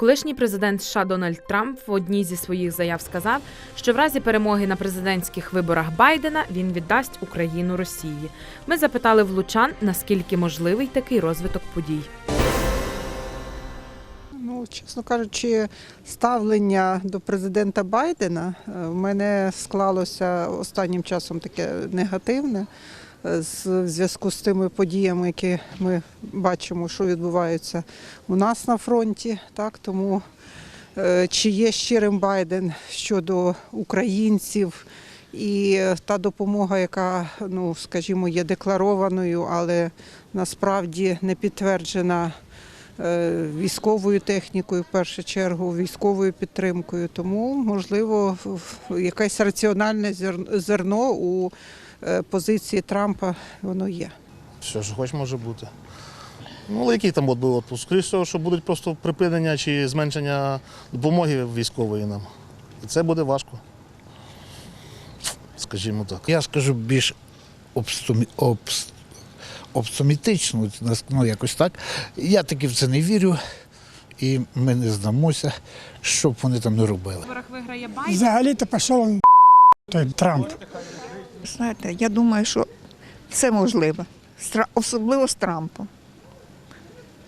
Колишній президент США Дональд Трамп в одній зі своїх заяв сказав, що в разі перемоги на президентських виборах Байдена він віддасть Україну Росії. Ми запитали в лучан, наскільки можливий такий розвиток подій. Ну, чесно кажучи, ставлення до президента Байдена е, в мене склалося останнім часом таке негативне в зв'язку з тими подіями, які ми бачимо, що відбуваються у нас на фронті. Так, тому е, чи є щирим Байден щодо українців і е, та допомога, яка, ну скажімо, є декларованою, але насправді не підтверджена військовою технікою, в першу чергу, військовою підтримкою. Тому, можливо, якесь раціональне зерно у е, позиції Трампа воно є. Все, що хоч може бути. Ну, але який там от був отпуск? Скоріше всього, що будуть просто припинення чи зменшення допомоги військової нам. І це буде важко. Скажімо так. Я скажу більш обстомі... обс... обстомітично, ну якось так. Я таки в це не вірю, і ми не здамося, що б вони там не робили. Взагалі-то пішов він, той Трамп. Знаєте, я думаю, що все можливо. Особливо з Трампом.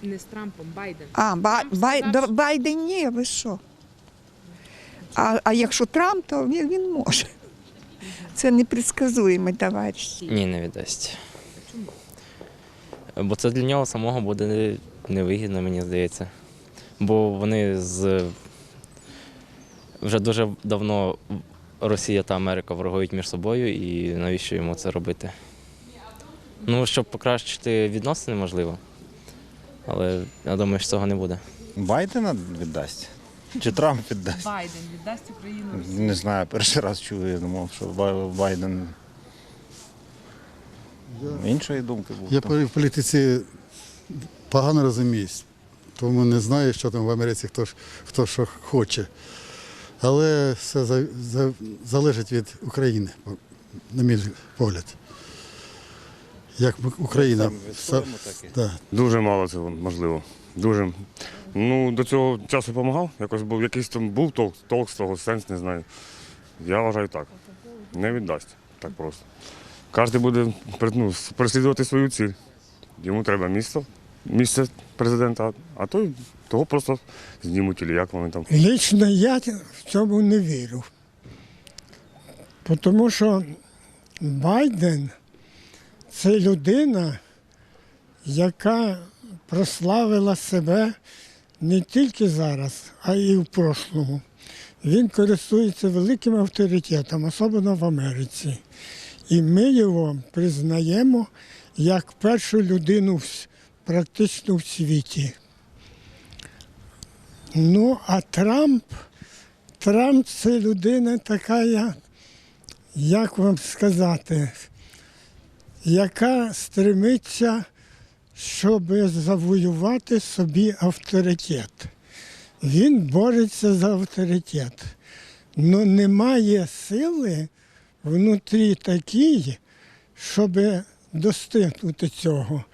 Не з Трампом, Байден. А, Трамп Бай, да, Байден ні, ви що? А, а якщо Трамп, то він, він може. Це непредсказуємий товариш. Ні, не віддасть. Бо це для нього самого буде невигідно, мені здається. Бо вони з вже дуже давно Росія та Америка ворогують між собою, і навіщо йому це робити? Ну, щоб покращити відносини, можливо. Але я думаю, що цього не буде. Байдена віддасть? Чи Трамп віддасть? Байден віддасть Україну Не знаю, перший раз чую, я думав, що Бай- Іншої думки був. Я в політиці погано розуміюсь, тому не знаю, що там в Америці хто, ж- хто що хоче. Але все за, за, залежить від України, на мій погляд. Як Україна. І- да, Дуже мало цього можливо. Дуже. Ну, до цього часу допомагав. Якось був якийсь там був толк, толк з того, сенс, не знаю. Я вважаю так. Не віддасть так просто. Кожен буде ну, переслідувати свою ціль. Йому треба місце, місце президента, а той того просто знімуть, чи як вони там. Лічно я в цьому не вірю. Тому що Байден це людина, яка прославила себе не тільки зараз, а й в прошлому. Він користується великим авторитетом, особливо в Америці. І ми його признаємо як першу людину практично в світі. Ну, а Трамп, Трамп це людина така, як вам сказати, яка стремиться, щоб завоювати собі авторитет. Він бореться за авторитет. але немає сили внутрі такій, щоб достигнути цього.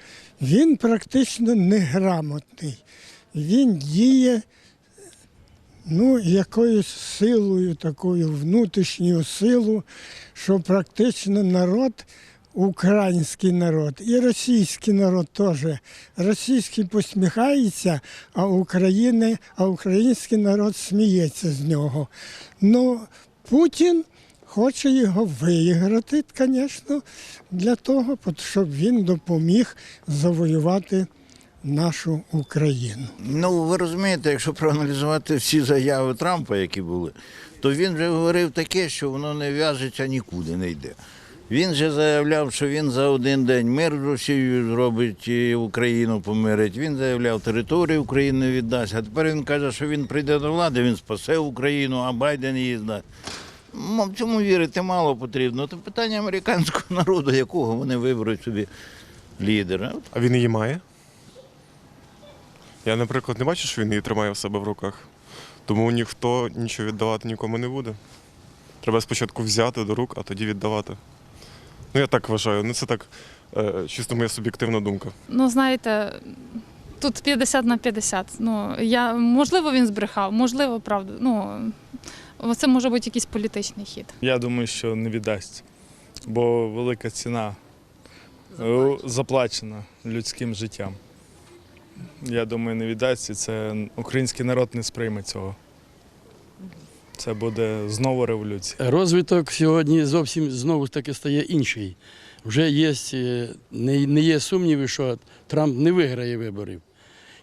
Він практично неграмотний. Він діє ну, якоюсь силою, такою внутрішньою силою, що практично народ, український народ і російський народ теж. Російський посміхається, а України, а український народ сміється з нього. Ну, Путін хоче його виграти, звісно, для того, щоб він допоміг завоювати нашу Україну. Ну, ви розумієте, якщо проаналізувати всі заяви Трампа, які були, то він вже говорив таке, що воно не в'яжеться нікуди не йде. Він же заявляв, що він за один день мир з Росією зробить і Україну помирить. Він заявляв, територію України віддасть. А тепер він каже, що він прийде до влади, він спасе Україну, а Байден її здасть. Цьому вірити мало потрібно. Це питання американського народу, якого вони виберуть собі лідера. А він її має? Я, наприклад, не бачу, що він її тримає в себе в руках. Тому ніхто нічого віддавати нікому не буде. Треба спочатку взяти до рук, а тоді віддавати. Ну, я так вважаю. Ну, це так е, чисто моя суб'єктивна думка. Ну, знаєте, тут 50 на 50. Ну, я, можливо, він збрехав, можливо, правда. Ну, це може бути якийсь політичний хід. Я думаю, що не віддасть, бо велика ціна е, заплачена людським життям. Я думаю, не віддасть, і це український народ не сприйме цього. Це буде знову революція. Розвиток сьогодні зовсім знову ж таки стає інший. Вже є, е, не є сумніви, що Трамп не виграє виборів.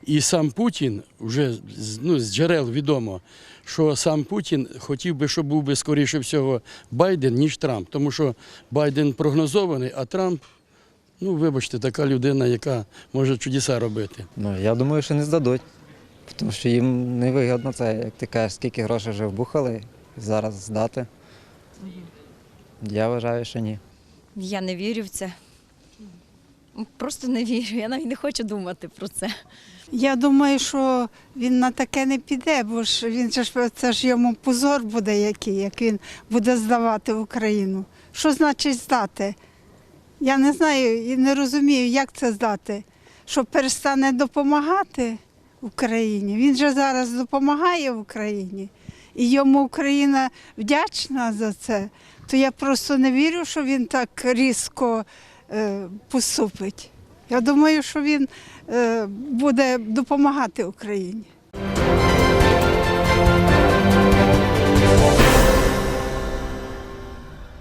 І сам Путін вже з- ну, з джерел відомо, що сам Путін хотів би, щоб був би скоріше всього Байден, ніж Трамп. Тому що Байден прогнозований, а Трамп, ну вибачте, така людина, яка може чудеса робити. Ну, я думаю, що не здадуть. Тому що їм невигідно це, як ти кажеш, скільки грошей вже вбухали, зараз здати. Я вважаю, що ні. Я не вірю в це. Просто не вірю. Я навіть не хочу думати про це. Я думаю, що він на таке не піде, бо ж він ж це ж йому позор буде який, як він буде здавати Україну. Що значить здати? Я не знаю і не розумію, як це здати. Що перестане допомагати Україні. Він же зараз допомагає Україні, і йому Україна вдячна за це. То я просто не вірю, що він так різко поступить. Я думаю, що він е, буде допомагати Україні.